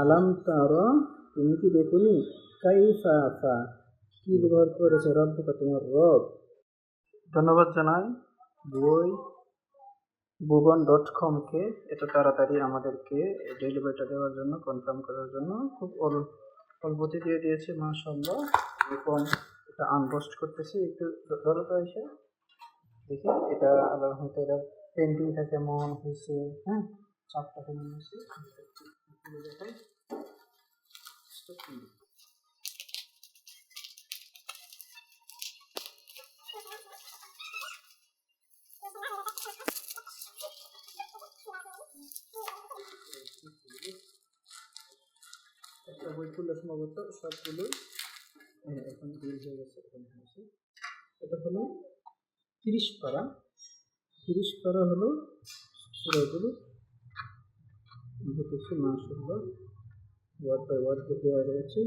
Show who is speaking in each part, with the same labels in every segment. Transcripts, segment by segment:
Speaker 1: আলাম তার, তুমি কি দেখুনি? কাইফা ফা কি ব্যবহার করেছে রব্বকা তোমার রব? ধন্যবাদ জানাই বই ভুবন ডট কমকে এত তাড়াতাড়ি আমাদেরকে ডেলিভারিটা দেওয়ার জন্য কনফার্ম করার জন্য। খুব অল্প অল্পতে দিয়ে দিয়েছে মাশাল্লাহ এখন এটা আনবস্ট করতেছি, একটু ধরো তো এসে দেখি, এটা আবার হয়তো এটা পেন্টিংটা কেমন হয়েছে হ্যাঁ? চাপটা কেমন হয়েছে? একটু দেখাই Stop দিন। একটা বই খুললে সম্ভবত সবগুলো হ্যাঁ এখন বের হয়ে গেছে এখন হয়েছে এটা হলো তিরিশ পারা তিরিশ পারা হলো সুরাগুলো দেখেছি মাসাল্লাহ ওয়ার্ড বাই ওয়ার্ড দেওয়া রয়েছে।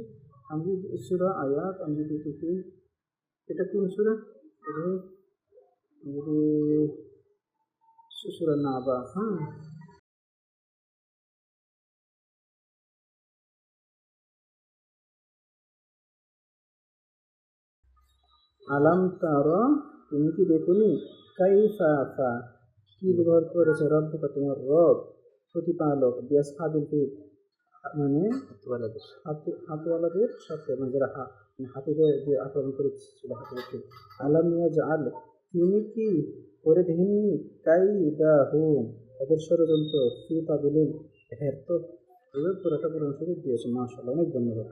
Speaker 1: আমি যদি সুরা আয়াত আমি যদি দেখি এটা কোন সুরা যদি সুরা নাবা হ্যাঁ। আলাম তার, তুমি কি দেখুনি? কাইফা কি ব্যবহার করেছে রব্বকা তোমার রব? প্রতিপালক বিয়াস হাবিল ফিল মানে হাতি হাতিওয়ালাদের সাথে মানে যারা মানে হাতিদের যে আক্রমণ করেছিল হাতিদেরকে। আলাম ইয়াজআল তিনি কি করে দেননি? কাইদা হুম তাদের ষড়যন্ত্র ফি তাবিলিন হের তো পুরোটা পুরো শরীর দিয়েছে। মাসাল অনেক ধন্যবাদ।